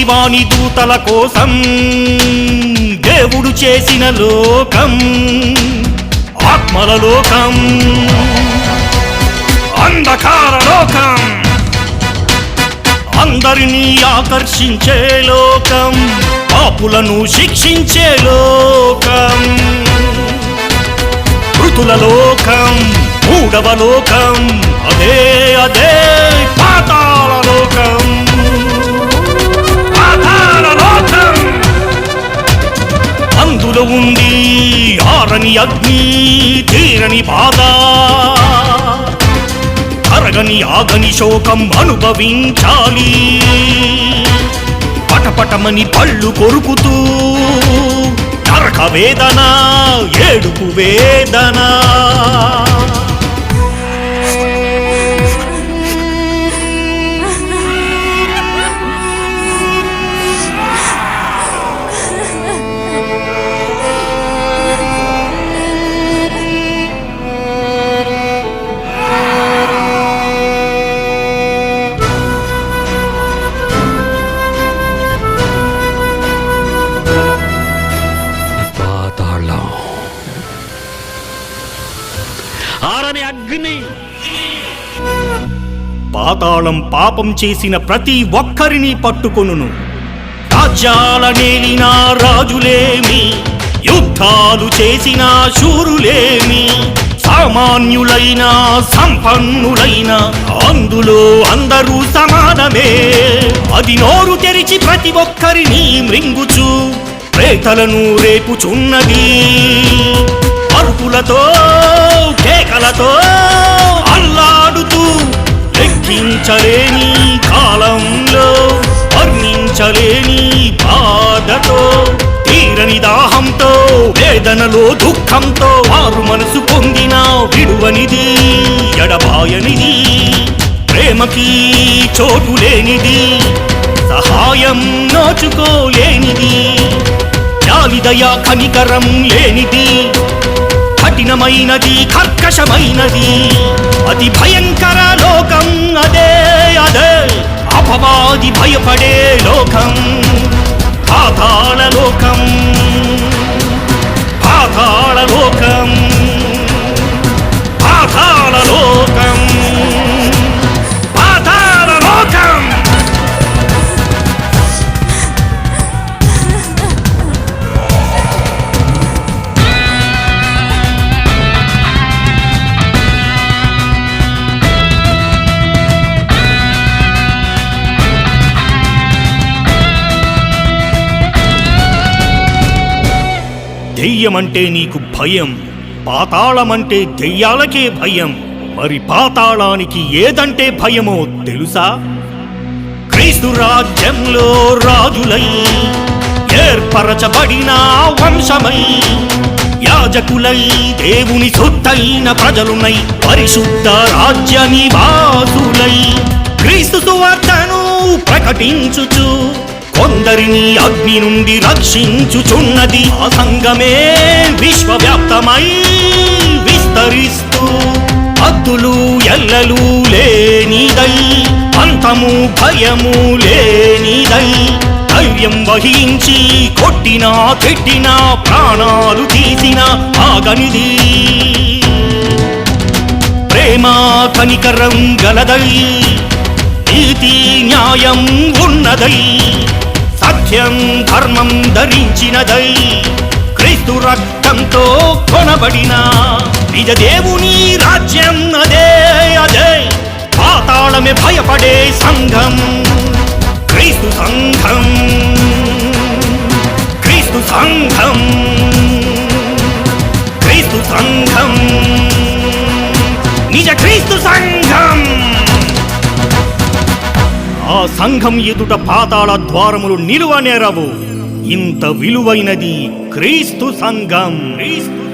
అపవాదివాని దూతల కోసం దేవుడు చేసిన లోకం ఆత్మల లోకం అంధకార లోకం అందరినీ ఆకర్షించే లోకం పాపులను శిక్షించే లోకం మృతుల లోకం మూడవ లోకం అదే అదే ఆరని అగ్ని తీరని బాధ. అరగని ఆగని శోకం అనుభవించాలి. పటపటమని పళ్ళు కొరుకుతూ నరక వేదన ఏడుపు వేదన. ఆరని అగ్ని. పాతాళం పాపం చేసిన ప్రతి ఒక్కరిని పట్టుకొనును. రాజ్యాల నేలిన రాజులేమి యుద్ధాలు చేసిన శూరులేమి సామాన్యులైన సంపన్నులైన అందులో అందరూ సమానమే. అది నోరు తెరిచి ప్రతి ఒక్కరిని మృంగుచు ప్రేతలను రేపుచున్నది. అరుపులతో కేకలతో అల్లాడుతూ లెక్కించలేని కాలంలో వర్ణించలేని బాధతో తీరని దాహంతో వేదనలో దుఃఖంతో వారు మనసు పొందిన విడువనిది ఎడబాయనిది ప్రేమకి చోటు లేనిది సహాయం నోచుకోలేనిది జాలిదయా కనికరం లేనిది కఠినమైనది కర్కశమైనది. అతి భయంకర లోకం అదే అదే. అపవాది భయపడే లోకం పాతాళ లోకం. పాతాళ లోకం పాతాళ లోకం. దెయ్యమంటే నీకు భయం పాతాళమంటే దెయ్యాలకే భయం. మరి పాతాళానికి ఏదంటే భయమో తెలుసా? క్రీస్తు రాజ్యంలో రాజులై ఏర్పరచబడిన వంశమై యాజకులై దేవుని సొత్తైన ప్రజలునై పరిశుద్ధ రాజ్య నివాసులై క్రీస్తు సువార్తను ప్రకటించుచు కొందరిని అగ్ని నుండి రక్షించుచున్నది ఆ సంఘమే విశ్వవ్యాప్తమై విస్తరిస్తూ అద్దులు ఎల్లలు లేనిదై అంతము భయము లేనిదై ధైర్యం వహించి కొట్టినా తిట్టినా ప్రాణాలు తీసిన ఆగనిది. ప్రేమ కనికరం గలదై నీతి న్యాయం ఉన్నదై సత్యం ధర్మం ధరించినదై క్రీస్తు రక్తంతో కొనబడిన నిజ దేవుని రాజ్యం అదే అదే. పాతాళమే భయపడే సంఘం క్రీస్తు సంఘం క్రీస్తు సంఘం. సంఘం ఎదుట పాతాళ ద్వారములు నిలువనేరవు ఇంత విలువైనది క్రీస్తు సంఘం. క్రీస్తు